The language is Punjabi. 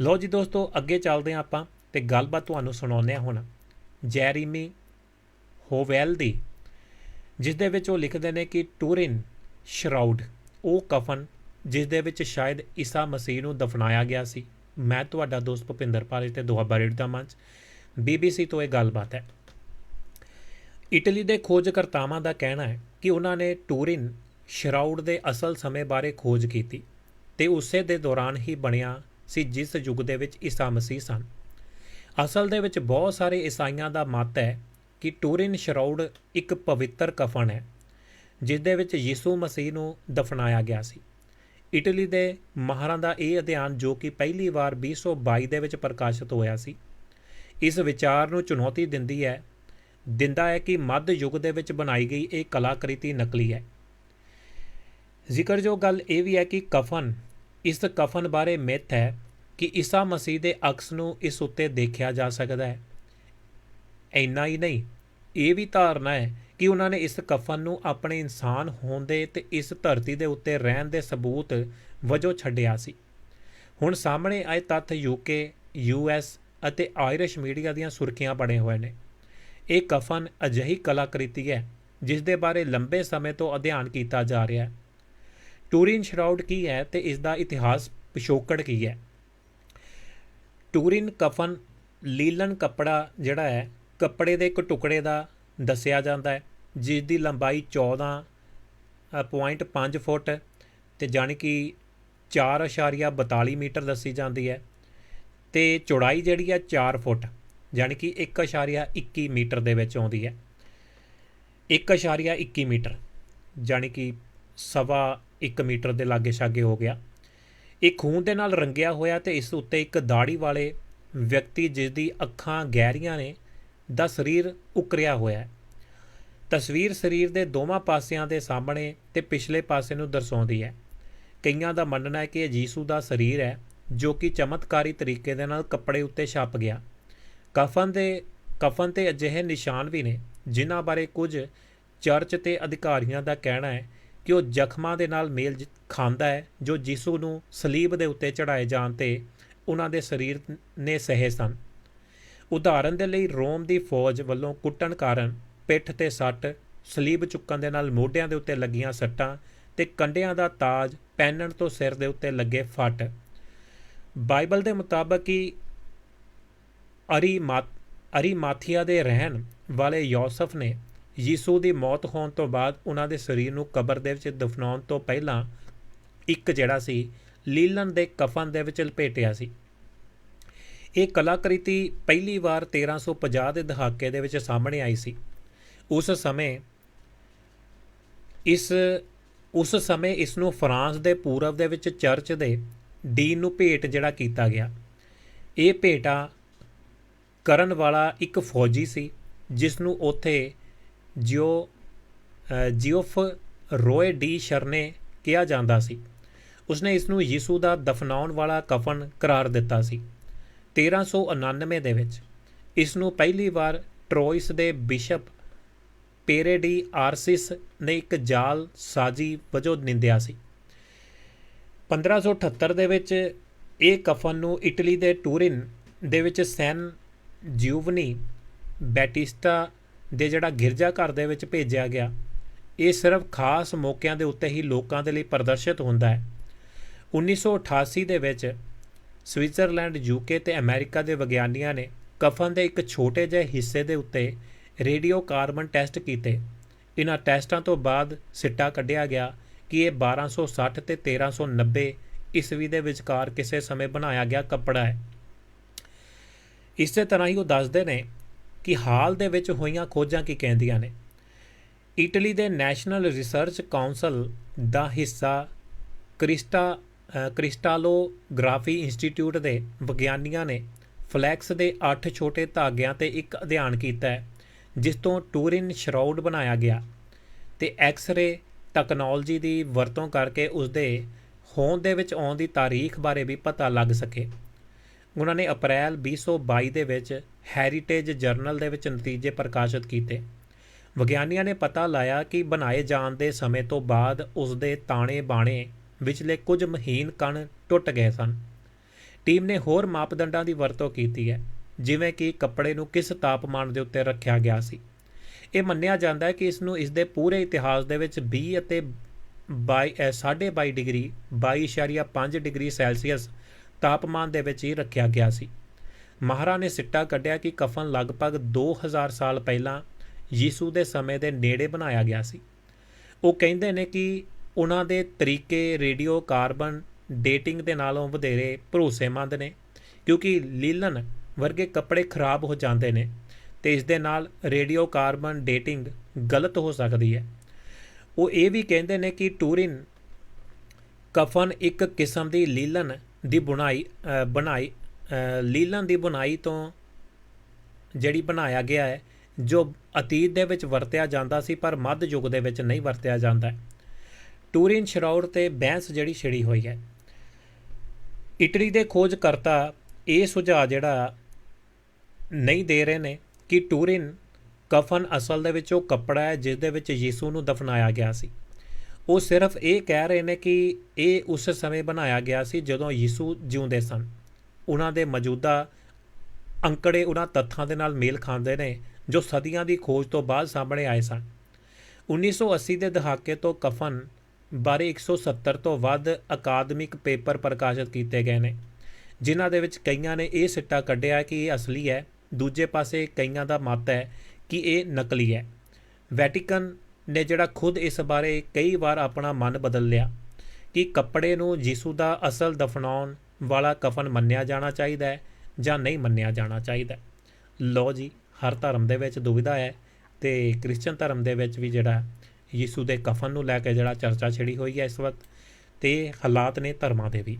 ਲਓ ਜੀ ਦੋਸਤੋ, ਅੱਗੇ ਚੱਲਦੇ ਹਾਂ ਆਪਾਂ ਤੇ ਗੱਲਬਾਤ ਤੁਹਾਨੂੰ ਸੁਣਾਉਂਦੇ ਹਾਂ ਹੁਣ। ਜੈਰੀਮੀ ਹੋਵੈਲ ਦੀ, ਜਿਸ ਦੇ ਵਿੱਚ ਉਹ ਲਿਖਦੇ ਨੇ ਕਿ ਟੂਰਿਨ ਸ਼ਰਾਊਡ, ਉਹ ਕਫਨ ਜਿਸ ਦੇ ਵਿੱਚ ਸ਼ਾਇਦ ਈਸਾ ਮਸੀਹ ਨੂੰ ਦਫਨਾਇਆ ਗਿਆ ਸੀ। ਮੈਂ ਤੁਹਾਡਾ ਦੋਸਤ ਭੁਪਿੰਦਰ ਪਾਲੇ ਤੇ ਦੁਆਬਾ ਰੇਡ ਦਾ ਮੰਚ BBC ਤੋਂ ਇਹ ਗੱਲਬਾਤ ਹੈ। ਇਟਲੀ ਦੇ ਖੋਜਕਰਤਾਵਾਂ ਦਾ ਕਹਿਣਾ ਹੈ ਕਿ ਉਹਨਾਂ ਨੇ ਟੂਰਿਨ ਸ਼ਰਾਊਡ ਦੇ ਅਸਲ ਸਮੇਂ ਬਾਰੇ ਖੋਜ ਕੀਤੀ ਤੇ ਉਸੇ ਦੇ ਦੌਰਾਨ ਹੀ ਬਣਿਆ ਸੀ ਜਿਸ ਯੁੱਗ ਦੇ ਵਿੱਚ ਈਸਾ ਮਸੀਹ ਸਨ। ਅਸਲ ਦੇ ਵਿੱਚ ਬਹੁਤ ਸਾਰੇ ਈਸਾਈਆਂ ਦਾ ਮਤ ਹੈ ਕਿ ਟੂਰਿਨ ਸ਼ਰਾਊਡ ਇੱਕ ਪਵਿੱਤਰ ਕਫਨ ਹੈ, ਜਿਸ ਦੇ ਵਿੱਚ ਯਿਸੂ ਮਸੀਹ ਨੂੰ ਦਫਨਾਇਆ ਗਿਆ ਸੀ। ਇਟਲੀ ਦੇ ਮਾਹਰਾਂ ਦਾ ਇਹ ਅਧਿਐਨ ਜੋ ਕਿ ਪਹਿਲੀ ਵਾਰ 2022 ਦੇ ਵਿੱਚ ਪ੍ਰਕਾਸ਼ਿਤ ਹੋਇਆ ਸੀ, ਇਸ ਵਿਚਾਰ ਨੂੰ ਚੁਣੌਤੀ ਦਿੰਦੀ ਹੈ, ਦਿੰਦਾ ਹੈ ਕਿ ਮੱਧ ਯੁੱਗ ਦੇ ਵਿੱਚ ਬਣਾਈ ਗਈ ਇਹ ਕਲਾਕ੍ਰਿਤੀ ਨਕਲੀ ਹੈ। ਜ਼ਿਕਰਯੋਗ ਗੱਲ ਇਹ ਵੀ ਹੈ ਕਿ ਕਫਨ ਇਸ ਕਫਨ ਬਾਰੇ ਮਿੱਥ ਹੈ ਕਿ ਈਸਾ ਮਸੀਹ ਦੇ ਅਕਸ ਨੂੰ ਇਸ ਉੱਤੇ ਦੇਖਿਆ ਜਾ ਸਕਦਾ ਹੈ। ਇੰਨਾ ਹੀ ਨਹੀਂ, ਇਹ ਵੀ ਧਾਰਨਾ ਹੈ ਕਿ ਉਹਨਾਂ ਨੇ ਇਸ ਕਫਨ ਨੂੰ ਆਪਣੇ ਇਨਸਾਨ ਹੋਣ ਦੇ ਤੇ ਇਸ ਧਰਤੀ ਦੇ ਉੱਤੇ ਰਹਿਣ ਦੇ ਸਬੂਤ ਵਜੋਂ ਛੱਡਿਆ ਸੀ। ਹੁਣ ਸਾਹਮਣੇ ਆਏ ਤੱਥ ਯੂਕੇ ਯੂਐਸ ਅਤੇ ਆਇਰਿਸ਼ ਮੀਡੀਆ ਦੀਆਂ ਸੁਰਖੀਆਂ ਬਣੇ ਹੋਏ ਨੇ। ਇਹ ਕਫਨ ਅਜਿਹੀ ਕਲਾਕ੍ਰਿਤੀ ਹੈ ਜਿਸ ਦੇ ਬਾਰੇ ਲੰਬੇ ਸਮੇਂ ਤੋਂ ਅਧਿਐਨ ਕੀਤਾ ਜਾ ਰਿਹਾ ਹੈ। ਟੂਰਿਨ ਸ਼ਰਾਊਡ ਕੀ ਹੈ ਤੇ ਇਸ ਦਾ ਇਤਿਹਾਸ ਪਿਛੋਕੜ ਕੀ ਹੈ? ਟੂਰਿਨ ਕਫਨ ਲੀਲਨ ਕੱਪੜਾ ਜਿਹੜਾ ਹੈ, ਕੱਪੜੇ ਦੇ ਇੱਕ ਟੁਕੜੇ ਦਾ ਦੱਸਿਆ ਜਾਂਦਾ ਹੈ ਜਿਸ ਦੀ ਲੰਬਾਈ 14.5 ਫੁੱਟ ਤੇ ਜਾਣੀ ਕਿ 4.42 ਮੀਟਰ ਦੱਸੀ ਜਾਂਦੀ ਹੈ ਤੇ ਚੌੜਾਈ ਜਿਹੜੀ ਹੈ 4 ਫੁੱਟ, ਜਾਣੀ ਕਿ 1.21 ਮੀਟਰ ਦੇ ਵਿੱਚ ਆਉਂਦੀ ਹੈ। 1.21 ਮੀਟਰ, ਜਾਣੀ ਕਿ ਸਵਾ 1 ਮੀਟਰ ਦੇ ਲਾਗੇ ਛਾਗੇ ਹੋ ਗਿਆ। ਇਹ ਖੂਨ ਦੇ ਨਾਲ ਰੰਗਿਆ ਹੋਇਆ ਤੇ ਇਸ ਉੱਤੇ ਇੱਕ ਦਾੜੀ ਵਾਲੇ ਵਿਅਕਤੀ ਜਿਸ ਦੀ ਅੱਖਾਂ ਗਹਿਰੀਆਂ ਨੇ ਦਾ ਸਰੀਰ ਉਕਰਿਆ ਹੋਇਆ ਹੈ। ਤਸਵੀਰ ਸਰੀਰ ਦੇ ਦੋਵਾਂ ਪਾਸਿਆਂ ਦੇ ਸਾਹਮਣੇ ਤੇ ਪਿਛਲੇ ਪਾਸੇ ਨੂੰ ਦਰਸਾਉਂਦੀ ਹੈ। ਕਈਆਂ ਦਾ ਮੰਨਣਾ ਹੈ ਕਿ ਇਹ ਯੀਸੂ ਦਾ ਸਰੀਰ ਹੈ, ਜੋ ਕਿ ਚਮਤਕਾਰੀ ਤਰੀਕੇ ਦੇ ਨਾਲ ਕੱਪੜੇ ਉੱਤੇ ਛਪ ਗਿਆ। ਕਫਨ ਦੇ, ਕਫਨ ਤੇ ਅਜਿਹੇ ਨਿਸ਼ਾਨ ਵੀ ਨੇ, ਜਿਨ੍ਹਾਂ ਬਾਰੇ ਕੁਝ ਚਰਚ ਤੇ ਅਧਿਕਾਰੀਆਂ ਦਾ ਕਹਿਣਾ ਹੈ ਕਿ ਉਹ ਜ਼ਖਮਾਂ ਦੇ ਨਾਲ ਮੇਲ ਖਾਂਦਾ ਹੈ, ਜੋ ਯਿਸੂ ਨੂੰ ਸਲੀਬ ਦੇ ਉੱਤੇ ਚੜਾਏ ਜਾਣ ਤੇ ਉਹਨਾਂ ਦੇ ਸਰੀਰ ਨੇ ਸਹੇ ਸਨ। ਉਦਾਹਰਨ ਦੇ ਲਈ ਰੋਮ ਦੀ ਫੌਜ ਵੱਲੋਂ ਕੁੱਟਣ ਕਾਰਨ ਪਿੱਠ ਤੇ ਸੱਟ, ਸਲੀਬ ਚੁੱਕਣ ਦੇ ਨਾਲ ਮੋਢਿਆਂ ਦੇ ਉੱਤੇ ਲੱਗੀਆਂ ਸੱਟਾਂ ਤੇ ਕੰਡਿਆਂ ਦਾ ਤਾਜ ਪਹਿਨਣ ਤੋਂ ਸਿਰ ਦੇ ਉੱਤੇ ਲੱਗੇ ਫੱਟ। ਬਾਈਬਲ ਦੇ ਮੁਤਾਬਕ ਹੀ ਅਰੀ ਅਰੀ ਮਾਥੀਆ ਦੇ ਰਹਿਣ ਵਾਲੇ ਯੋਸਫ ਨੇ ਯਿਸੂ ਦੀ ਮੌਤ ਹੋਣ ਤੋਂ ਬਾਅਦ ਉਹਨਾਂ ਦੇ ਸਰੀਰ ਨੂੰ ਕਬਰ ਦੇ ਵਿੱਚ ਦਫਨਾਉਣ ਤੋਂ ਪਹਿਲਾਂ ਇੱਕ ਜਿਹੜਾ ਸੀ, ਲੀਲਨ ਦੇ ਕਫਨ ਦੇ ਵਿੱਚ ਲਪੇਟਿਆ ਸੀ। ਇਹ ਕਲਾਕ੍ਰਿਤੀ ਪਹਿਲੀ ਵਾਰ 1350 ਦੇ ਦਹਾਕੇ ਦੇ ਵਿੱਚ ਸਾਹਮਣੇ ਆਈ ਸੀ। ਉਸ ਸਮੇਂ ਇਸ, ਉਸ ਸਮੇਂ ਇਸ ਨੂੰ ਫਰਾਂਸ ਦੇ ਪੂਰਬ ਦੇ ਵਿੱਚ ਚਰਚ ਦੇ ਡੀਨ ਨੂੰ ਭੇਟ ਜਿਹੜਾ ਕੀਤਾ ਗਿਆ। ਇਹ ਭੇਟਾ ਕਰਨ ਵਾਲਾ ਇੱਕ ਫੌਜੀ ਸੀ, ਜਿਸ ਨੂੰ ਉੱਥੇ ਜਿਓ ਜਿਓਫ ਰੋਏ ਡੀ ਸ਼ਰਨੇ ਕਿਹਾ ਜਾਂਦਾ ਸੀ। ਉਸਨੇ ਇਸ ਨੂੰ ਯਿਸੂ ਦਾ ਦਫਨਾਉਣ ਵਾਲਾ ਕਫਨ ਕਰਾਰ ਦਿੱਤਾ ਸੀ 1399 ਦੇ ਵਿੱਚ। ਇਸ ਨੂੰ ਪਹਿਲੀ ਵਾਰ ਟਰੋਇਸ ਦੇ ਬਿਸ਼ਪ ਪੇਰੇਡੀ ਆਰਸਿਸ ਨੇ ਇੱਕ ਜਾਲ ਸਾਜੀ ਵਜੋਂ ਨਿੰਦਿਆ ਸੀ। 1578 ਦੇ ਵਿੱਚ ਇਹ ਕਫਨ ਨੂੰ ਇਟਲੀ ਦੇ ਟੂਰਿਨ ਦੇ ਵਿੱਚ ਸੈਨ ਜਿਊਵਨੀ ਬੈਟਿਸਟਾ ਦੇ ਜਿਹੜਾ ਗਿਰਜਾ ਘਰ ਦੇ ਵਿੱਚ ਭੇਜਿਆ ਗਿਆ, ਇਹ ਸਿਰਫ ਖਾਸ ਮੌਕਿਆਂ ਦੇ ਉੱਤੇ ਹੀ ਲੋਕਾਂ ਦੇ ਲਈ ਪ੍ਰਦਰਸ਼ਿਤ ਹੁੰਦਾ ਹੈ। 1988 ਦੇ ਵਿੱਚ ਸਵਿਟਜ਼ਰਲੈਂਡ ਯੂਕੇ ਤੇ ਅਮਰੀਕਾ ਦੇ ਵਿਗਿਆਨੀਆਂ ਨੇ ਕਫਨ ਦੇ ਇੱਕ ਛੋਟੇ ਜਿਹੇ ਹਿੱਸੇ ਦੇ ਉੱਤੇ ਰੇਡੀਓ ਕਾਰਬਨ ਟੈਸਟ ਕੀਤੇ। ਇਹਨਾਂ ਟੈਸਟਾਂ ਤੋਂ ਬਾਅਦ ਸਿੱਟਾ ਕੱਢਿਆ ਗਿਆ ਕਿ ਇਹ 1260 ਤੇ 1390 ਈਸਵੀ ਦੇ ਵਿਚਕਾਰ ਕਿਸੇ ਸਮੇਂ ਬਣਾਇਆ ਗਿਆ ਕੱਪੜਾ ਹੈ। ਇਸੇ ਤਰ੍ਹਾਂ ਹੀ ਉਹ ਦੱਸਦੇ ਨੇ ਕਿ ਹਾਲ ਦੇ ਵਿੱਚ ਹੋਈਆਂ ਖੋਜਾਂ ਕੀ ਕਹਿੰਦੀਆਂ ਨੇ? ਇਟਲੀ ਦੇ ਨੈਸ਼ਨਲ ਰਿਸਰਚ ਕਾਉਂਸਲ ਦਾ ਹਿੱਸਾ ਕ੍ਰਿਸਟਾ ਕ੍ਰਿਸਟਾਲੋਗ੍ਰਾਫੀ ਇੰਸਟੀਚਿਊਟ ਦੇ ਵਿਗਿਆਨੀਆਂ ਨੇ ਫਲੈਕਸ ਦੇ 8 ਛੋਟੇ ਧਾਗਿਆਂ ਤੇ ਇੱਕ ਅਧਿਐਨ ਕੀਤਾ ਹੈ, ਜਿਸ ਤੋਂ ਟੂਰਿਨ ਸ਼ਰਾਊਡ ਬਣਾਇਆ ਗਿਆ ਤੇ ਐਕਸ-ਰੇ ਟੈਕਨੋਲੋਜੀ ਦੀ ਵਰਤੋਂ ਕਰਕੇ ਉਸ ਦੇ ਹੋਂਦ ਦੇ ਵਿੱਚ ਆਉਣ ਦੀ ਤਾਰੀਖ ਬਾਰੇ ਵੀ ਪਤਾ ਲੱਗ ਸਕੇ। ਉਹਨਾਂ ਨੇ ਅਪ੍ਰੈਲ 2022 ਦੇ ਵਿੱਚ ਹੈਰੀਟੇਜ ਜਰਨਲ ਦੇ ਵਿੱਚ ਨਤੀਜੇ ਪ੍ਰਕਾਸ਼ਿਤ ਕੀਤੇ। ਵਿਗਿਆਨੀਆਂ ਨੇ ਪਤਾ ਲਾਇਆ ਕਿ ਬਣਾਏ ਜਾਣ ਦੇ ਸਮੇਂ ਤੋਂ ਬਾਅਦ ਉਸ ਦੇ ਤਾਣੇ ਬਾਣੇ ਵਿਚਲੇ ਕੁਝ ਮਹੀਨ ਕਣ ਟੁੱਟ ਗਏ ਸਨ। ਟੀਮ ਨੇ ਹੋਰ ਮਾਪਦੰਡਾਂ ਦੀ ਵਰਤੋਂ ਕੀਤੀ ਹੈ, ਜਿਵੇਂ ਕਿ ਕੱਪੜੇ ਨੂੰ ਕਿਸ ਤਾਪਮਾਨ ਦੇ ਉੱਤੇ ਰੱਖਿਆ ਗਿਆ ਸੀ। ਇਹ ਮੰਨਿਆ ਜਾਂਦਾ ਹੈ ਕਿ ਇਸ ਨੂੰ ਇਸ ਦੇ ਪੂਰੇ ਇਤਿਹਾਸ ਦੇ ਵਿੱਚ 20 ਅਤੇ 22 ਸਾਢੇ 22 ਡਿਗਰੀ 22.5 ਡਿਗਰੀ ਸੈਲਸੀਅਸ ਤਾਪਮਾਨ ਦੇ ਵਿੱਚ ਹੀ ਰੱਖਿਆ ਗਿਆ ਸੀ। ਮਹਾਰਾ ਨੇ ਸਿੱਟਾ ਕੱਢਿਆ ਕਿ ਕਫਨ ਲਗਭਗ 2000 ਸਾਲ ਪਹਿਲਾਂ ਯੀਸੂ ਦੇ ਸਮੇਂ ਦੇ ਨੇੜੇ ਬਣਾਇਆ ਗਿਆ ਸੀ। ਉਹ ਕਹਿੰਦੇ ਨੇ ਕਿ ਉਹਨਾਂ ਦੇ ਤਰੀਕੇ ਰੇਡੀਓ ਕਾਰਬਨ ਡੇਟਿੰਗ ਦੇ ਨਾਲੋਂ ਵਧੇਰੇ ਭਰੋਸੇਮੰਦ ਨੇ, ਕਿਉਂਕਿ ਲੀਲਨ ਵਰਗੇ ਕੱਪੜੇ ਖਰਾਬ ਹੋ ਜਾਂਦੇ ਨੇ ਤੇ ਇਸ ਦੇ ਨਾਲ ਰੇਡੀਓ ਕਾਰਬਨ ਡੇਟਿੰਗ ਗਲਤ ਹੋ ਸਕਦੀ ਹੈ। ਉਹ ਇਹ ਵੀ ਕਹਿੰਦੇ ਨੇ ਕਿ ਟੂਰਿਨ ਕਫਨ ਇੱਕ ਕਿਸਮ ਦੀ ਲੀਲਨ ਦੀ ਬੁਣਾਈ ਅ, ਬਣਾਈ ਅ, ਲੀਲਨ ਦੀ ਬੁਣਾਈ ਤੋਂ ਜਿਹੜੀ ਬਣਾਇਆ ਗਿਆ ਹੈ ਜੋ ਅਤੀਤ ਦੇ ਵਿੱਚ ਵਰਤਿਆ ਜਾਂਦਾ ਸੀ ਪਰ ਮੱਧ ਯੁੱਗ ਦੇ ਵਿੱਚ ਨਹੀਂ ਵਰਤਿਆ ਜਾਂਦਾ ਟੂਰਿਨ ਸ਼ਰਾਉਡ ਤੇ ਬੈਂਸ ਜਿਹੜੀ ਛਿੜੀ ਹੋਈ ਹੈ। ਇਟਲੀ ਦੇ ਖੋਜਕਰਤਾ ਇਹ ਸੁਝਾਅ ਜਿਹੜਾ ਨਹੀਂ ਦੇ ਰਹੇ ਨੇ ਕਿ ਟੂਰਿਨ ਕਫਨ ਅਸਲ ਦੇ ਵਿੱਚ ਉਹ ਕੱਪੜਾ ਹੈ ਜਿਸ ਦੇ ਵਿੱਚ ਯੀਸੂ ਨੂੰ ਦਫਨਾਇਆ ਗਿਆ ਸੀ। ਉਹ ਸਿਰਫ ਇਹ ਕਹਿ ਰਹੇ ਨੇ ਕਿ ਇਹ ਉਸ ਸਮੇਂ ਬਣਾਇਆ ਗਿਆ ਸੀ ਜਦੋਂ ਯਿਸੂ ਜਿਉਂਦੇ ਸਨ। ਉਹਨਾਂ ਦੇ ਮੌਜੂਦਾ ਅੰਕੜੇ ਉਹਨਾਂ ਤੱਥਾਂ ਦੇ ਨਾਲ ਮੇਲ ਖਾਂਦੇ ਨੇ ਜੋ ਸਦੀਆਂ ਦੀ ਖੋਜ ਤੋਂ ਬਾਅਦ ਸਾਹਮਣੇ ਆਏ ਸਨ। 1980 ਦੇ ਦਹਾਕੇ ਤੋਂ ਕਫਨ ਬਾਰੇ 170 ਤੋਂ ਵੱਧ ਅਕਾਦਮਿਕ ਪੇਪਰ ਪ੍ਰਕਾਸ਼ਿਤ ਕੀਤੇ ਗਏ ਨੇ, ਜਿਨ੍ਹਾਂ ਦੇ ਵਿੱਚ ਕਈਆਂ ਨੇ ਇਹ ਸਿੱਟਾ ਕੱਢਿਆ ਕਿ ਇਹ ਅਸਲੀ ਹੈ, ਦੂਜੇ ਪਾਸੇ ਕਈਆਂ ਦਾ ਮਤ ਹੈ ਕਿ ਇਹ ਨਕਲੀ ਹੈ। ਵੈਟੀਕਨ ਨੇ ਜਿਹੜਾ ਖੁਦ ਇਸ ਬਾਰੇ ਕਈ ਵਾਰ ਆਪਣਾ ਮਨ ਬਦਲ ਲਿਆ ਕਿ ਕੱਪੜੇ ਨੂੰ ਯਿਸੂ ਦਾ ਅਸਲ ਦਫਨਾਉਣ ਵਾਲਾ ਕਫਨ ਮੰਨਿਆ ਜਾਣਾ ਚਾਹੀਦਾ ਹੈ ਜਾਂ ਨਹੀਂ ਮੰਨਿਆ ਜਾਣਾ ਚਾਹੀਦਾ ਹੈ। ਜੀ, ਹਰ ਧਰਮ ਦੇ ਵਿੱਚ ਦੁਵਿਧਾ ਹੈ ਤੇ ਕ੍ਰਿਸਚੀਅਨ ਧਰਮ ਦੇ ਵਿੱਚ ਵੀ ਜਿਹੜਾ ਯਿਸੂ ਦੇ ਕਫਨ ਨੂੰ ਲੈ ਕੇ ਜਿਹੜਾ ਚਰਚਾ ਛਿੜੀ ਹੋਈ ਹੈ ਇਸ ਵਕਤ ਤੇ ਹਾਲਾਤ ਨੇ ਧਰਮਾਂ ਦੇ ਵੀ